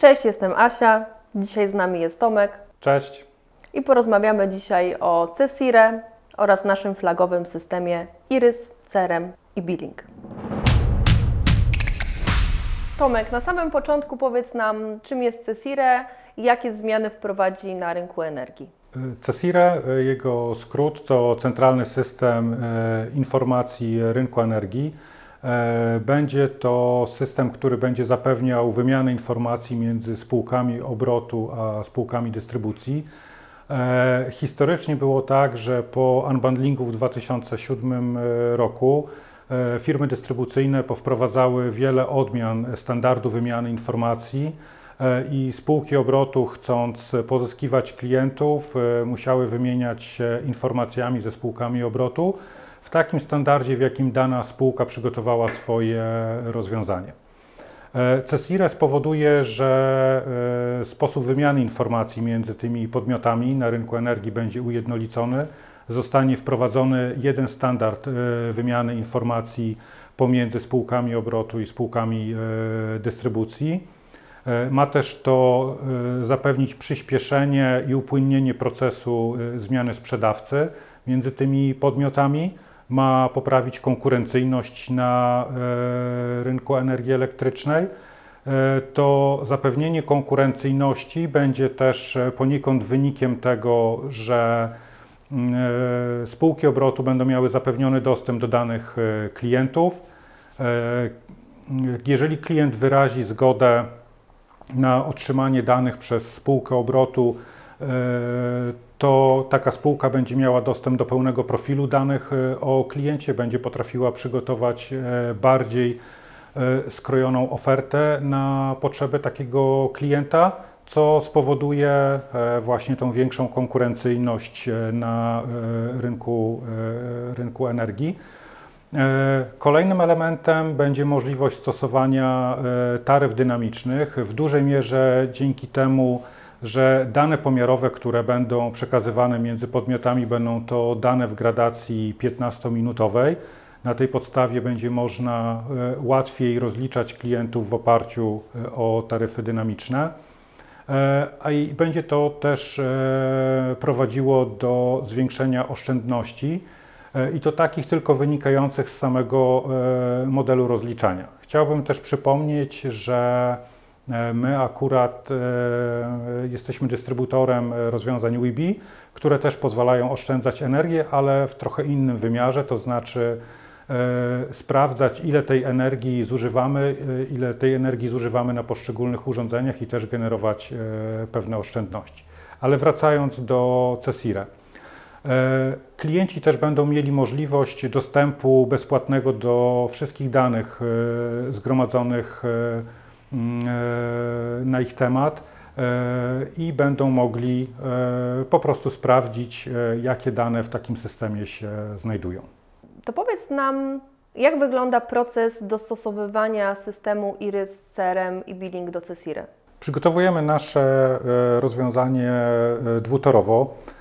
Cześć, jestem Asia. Dzisiaj z nami jest Tomek Cześć. i porozmawiamy dzisiaj o Cesire oraz naszym flagowym systemie Iris, CRM i Billing. Tomek, na samym początku powiedz nam, czym jest Cesire i jakie zmiany wprowadzi na rynku energii. CESIRE, jego skrót to Centralny System y, Informacji Rynku Energii. E, Będzie to system, który będzie zapewniał wymianę informacji między spółkami obrotu a spółkami dystrybucji. E, Historycznie było tak, że po unbundlingu w 2007 roku e, firmy dystrybucyjne powprowadzały wiele odmian standardu wymiany informacji i spółki obrotu, chcąc pozyskiwać klientów, musiały wymieniać się informacjami ze spółkami obrotu w takim standardzie, w jakim dana spółka przygotowała swoje rozwiązanie. E, CESIRE spowoduje, że e, sposób wymiany informacji między tymi podmiotami na rynku energii będzie ujednolicony. Zostanie wprowadzony jeden standard e, wymiany informacji pomiędzy spółkami obrotu i spółkami dystrybucji. Ma też to zapewnić przyspieszenie i upłynnienie procesu zmiany sprzedawcy między tymi podmiotami. Ma poprawić konkurencyjność na e, rynku energii elektrycznej. E, To zapewnienie konkurencyjności będzie też e, poniekąd wynikiem tego, że spółki obrotu będą miały zapewniony dostęp do danych klientów. Jeżeli klient wyrazi zgodę na otrzymanie danych przez spółkę obrotu, to taka spółka będzie miała dostęp do pełnego profilu danych e, o kliencie, będzie potrafiła przygotować e, bardziej e, skrojoną ofertę na potrzeby takiego klienta, co spowoduje właśnie tą większą konkurencyjność na rynku, rynku energii. Kolejnym elementem będzie możliwość stosowania taryf dynamicznych w dużej mierze dzięki temu, że dane pomiarowe, które będą przekazywane między podmiotami, będą to dane w gradacji 15-minutowej. Na tej podstawie będzie można e, łatwiej rozliczać klientów w oparciu e, o taryfy dynamiczne. E, A i będzie to też prowadziło do zwiększenia oszczędności i to takich tylko wynikających z samego modelu rozliczania. Chciałbym też przypomnieć, że my akurat e, jesteśmy dystrybutorem e, rozwiązań WIBI, które też pozwalają oszczędzać energię, ale w trochę innym wymiarze, to znaczy e, sprawdzać, ile tej energii zużywamy, e, ile tej energii zużywamy na poszczególnych urządzeniach i też generować e, pewne oszczędności. Ale wracając do CESIRE. E, Klienci też będą mieli możliwość dostępu bezpłatnego do wszystkich danych e, zgromadzonych e, e, na ich temat e, i będą mogli e, po prostu sprawdzić, e, jakie dane w takim systemie się znajdują. To powiedz nam, jak wygląda proces dostosowywania systemu Iris, CRM i Billing do Cesire? Przygotowujemy nasze e, rozwiązanie e, dwutorowo e,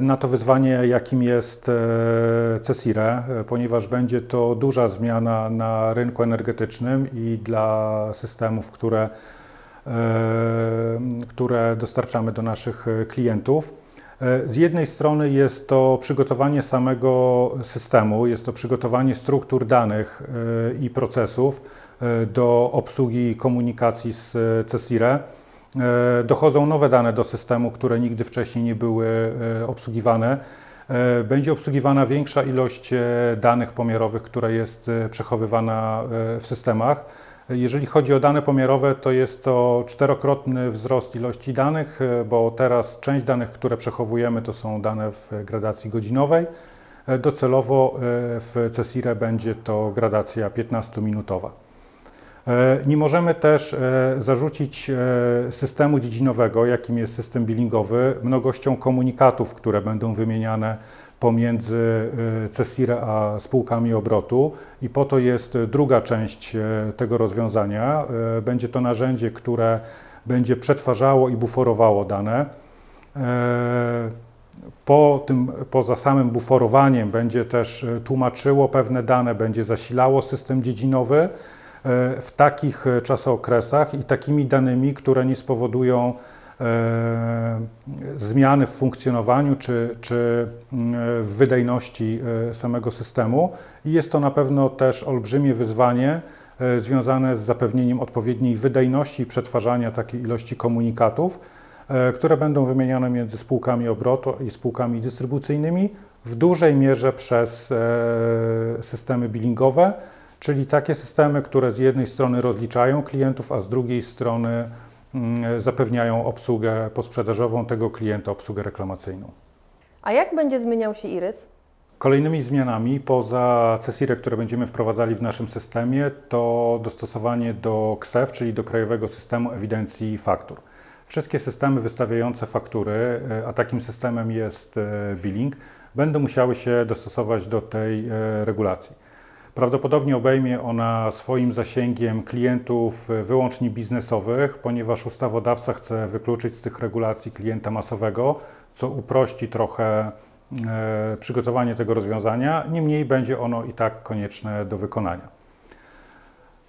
na to wyzwanie, jakim jest e, CESIRE, e, ponieważ będzie to duża zmiana na rynku energetycznym i dla systemów, które, e, które dostarczamy do naszych e, klientów. E, Z jednej strony jest to przygotowanie samego systemu, jest to przygotowanie struktur danych e, i procesów e, do obsługi komunikacji z e, CESIRE. E, Dochodzą nowe dane do systemu, które nigdy wcześniej nie były e, obsługiwane. E, Będzie obsługiwana większa ilość danych pomiarowych, która jest przechowywana w systemach. Jeżeli chodzi o dane pomiarowe, to jest to czterokrotny wzrost ilości danych, bo teraz część danych, które przechowujemy, to są dane w gradacji godzinowej. Docelowo w CESIRE będzie to gradacja 15-minutowa. E, Nie możemy też e, zarzucić e, systemu dziedzinowego, jakim jest system billingowy, mnogością komunikatów, które będą wymieniane pomiędzy CESIRE a spółkami obrotu i po to jest druga część tego rozwiązania. Będzie to narzędzie, które będzie przetwarzało i buforowało dane. Po tym, poza samym buforowaniem będzie też tłumaczyło pewne dane, będzie zasilało system dziedzinowy. W takich e, czasookresach i takimi danymi, które nie spowodują e, zmiany w funkcjonowaniu czy, czy mm, w wydajności e, samego systemu. I jest to na pewno też olbrzymie wyzwanie e, związane z zapewnieniem odpowiedniej wydajności przetwarzania takiej ilości komunikatów, e, które będą wymieniane między spółkami obrotu i spółkami dystrybucyjnymi w dużej mierze przez e, systemy billingowe, czyli takie systemy, które z jednej strony rozliczają klientów, a z drugiej strony mm, zapewniają obsługę posprzedażową tego klienta, obsługę reklamacyjną. A jak będzie zmieniał się Irys? Kolejnymi zmianami poza CESIRE, które będziemy wprowadzali w naszym systemie, to dostosowanie do KSEF, czyli do Krajowego Systemu Ewidencji Faktur. Wszystkie systemy wystawiające faktury, e, a takim systemem jest e, billing, będą musiały się dostosować do tej e, regulacji. Prawdopodobnie obejmie ona swoim zasięgiem klientów e, wyłącznie biznesowych, ponieważ ustawodawca chce wykluczyć z tych regulacji klienta masowego, co uprości trochę e, przygotowanie tego rozwiązania. Niemniej będzie ono i tak konieczne do wykonania.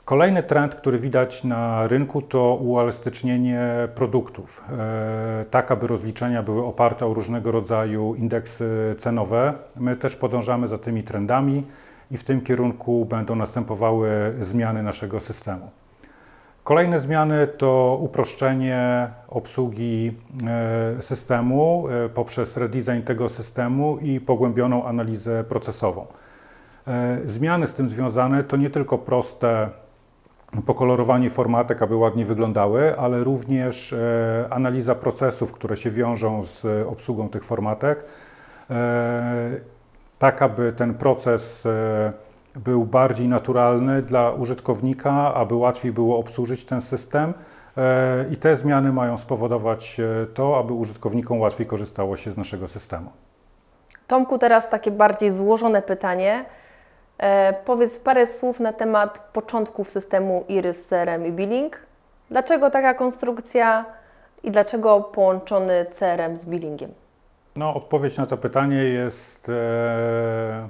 Kolejny trend, który widać na rynku, to uelastycznienie produktów, e, tak aby rozliczenia były oparte o różnego rodzaju indeksy cenowe. My też podążamy za tymi trendami i w tym kierunku będą następowały zmiany naszego systemu. Kolejne zmiany to uproszczenie obsługi e, systemu e, poprzez redesign tego systemu i pogłębioną analizę procesową. E, Zmiany z tym związane to nie tylko proste pokolorowanie formatek, aby ładnie wyglądały, ale również analiza procesów, które się wiążą z obsługą tych formatek, tak aby ten proces e, był bardziej naturalny dla użytkownika, aby łatwiej było obsłużyć ten system. E, I te zmiany mają spowodować e, to, aby użytkownikom łatwiej korzystało się z naszego systemu. Tomku, teraz takie bardziej złożone pytanie. E, powiedz parę słów na temat początków systemu Irys CRM i Billing. Dlaczego taka konstrukcja i dlaczego połączony CRM z billingiem? No, odpowiedź na to pytanie jest e,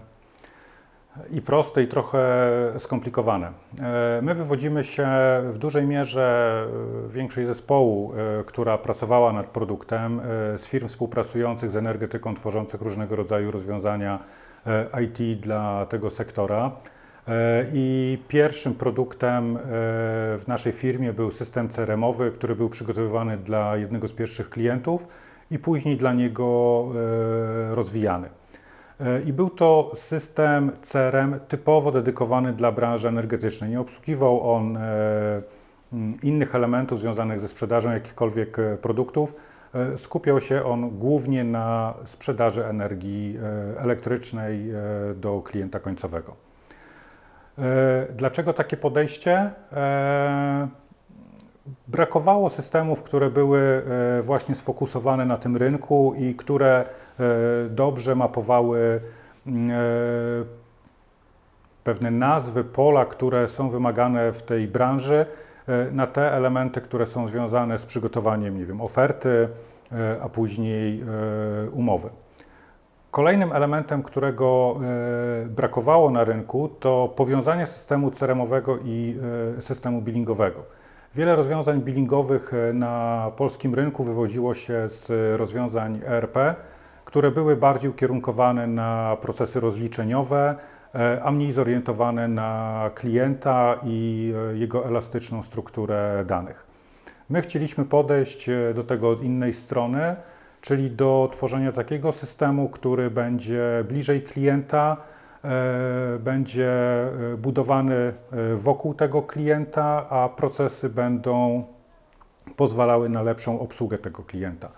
i proste, i trochę skomplikowane. E, my wywodzimy się w dużej mierze e, większość zespołu, która pracowała nad produktem, z firm współpracujących z energetyką, tworzących różnego rodzaju rozwiązania IT dla tego sektora. I pierwszym produktem w naszej firmie był system CRM-owy, który był przygotowywany dla jednego z pierwszych klientów i później dla niego e, rozwijany. E, I był to system CRM typowo dedykowany dla branży energetycznej. Nie obsługiwał on e, m, innych elementów związanych ze sprzedażą jakichkolwiek produktów. Skupiał się on głównie na sprzedaży energii elektrycznej do klienta końcowego. Dlaczego takie podejście? Brakowało systemów, które były e, właśnie sfokusowane na tym rynku i które e, dobrze mapowały mm, e, pewne nazwy, pola, które są wymagane w tej branży, na te elementy, które są związane z przygotowaniem, nie wiem, oferty, a później umowy. Kolejnym elementem, którego brakowało na rynku, to powiązanie systemu CRM-owego i systemu billingowego. Wiele rozwiązań billingowych e, na polskim rynku wywodziło się z rozwiązań ERP, które były bardziej ukierunkowane na procesy rozliczeniowe, e, a mniej zorientowane na klienta i e, jego elastyczną strukturę danych. My chcieliśmy podejść e, do tego od innej strony, czyli do tworzenia takiego systemu, który będzie bliżej klienta, e, będzie e, budowany e, wokół tego klienta, a procesy będą pozwalały na lepszą obsługę tego klienta. E,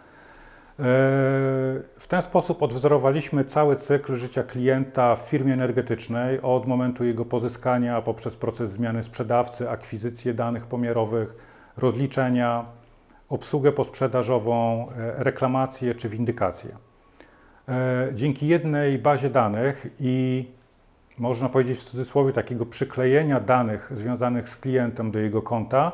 W ten sposób odwzorowaliśmy cały cykl życia klienta w firmie energetycznej, od momentu jego pozyskania poprzez proces zmiany sprzedawcy, akwizycję danych pomiarowych, rozliczenia, obsługę posprzedażową, e, reklamację czy windykację. E, Dzięki jednej bazie danych i można powiedzieć w cudzysłowie takiego przyklejenia danych związanych z klientem do jego konta,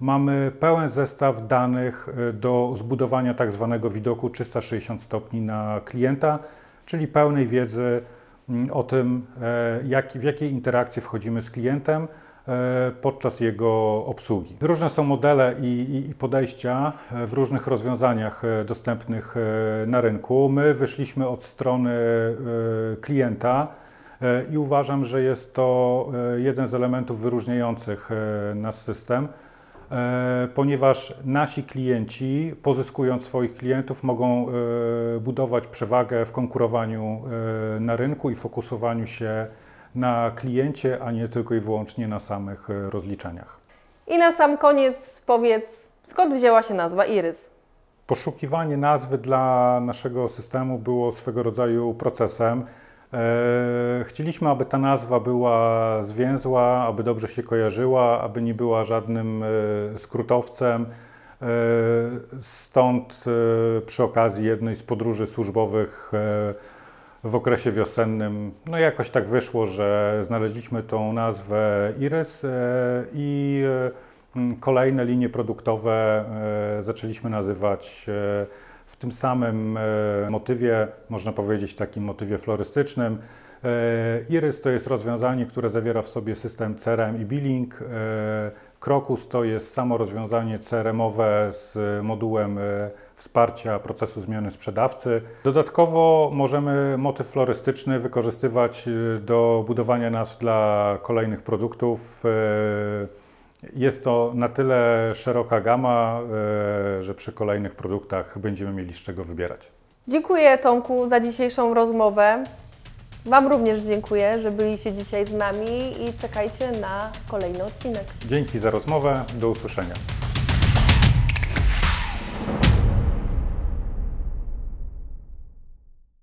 mamy pełen zestaw danych e, do zbudowania tak zwanego widoku 360 stopni na klienta, czyli pełnej wiedzy mm, o tym, e, jak, w jakie interakcje wchodzimy z klientem, podczas jego obsługi. Różne są modele i, i- podejścia e, w różnych rozwiązaniach e, dostępnych e, na rynku. My wyszliśmy od strony e, klienta e, i uważam, że jest to e, jeden z elementów wyróżniających e, nasz system, e, ponieważ nasi klienci, pozyskując swoich klientów, mogą e, budować przewagę w konkurowaniu e, na rynku i fokusowaniu się na kliencie, a nie tylko i wyłącznie na samych e, rozliczeniach. I na sam koniec powiedz, skąd wzięła się nazwa Irys? Poszukiwanie nazwy dla naszego systemu było swego rodzaju procesem. E, Chcieliśmy, aby ta nazwa była zwięzła, aby dobrze się kojarzyła, aby nie była żadnym e, skrótowcem. Stąd przy okazji jednej z podróży służbowych w okresie wiosennym, no jakoś tak wyszło, że znaleźliśmy tą nazwę Iris e, i e, kolejne linie produktowe e, zaczęliśmy nazywać w tym samym motywie, można powiedzieć takim motywie florystycznym. Iris to jest rozwiązanie, które zawiera w sobie system CRM i billing. Krokus to jest samo rozwiązanie CRM-owe z modułem wsparcia procesu zmiany sprzedawcy. Dodatkowo możemy motyw florystyczny wykorzystywać e, do budowania nazw dla kolejnych produktów. E, Jest to na tyle szeroka gama, e, że przy kolejnych produktach będziemy mieli z czego wybierać. Dziękuję Tomku za dzisiejszą rozmowę. Wam również dziękuję, że byliście dzisiaj z nami i czekajcie na kolejny odcinek. Dzięki za rozmowę, do usłyszenia.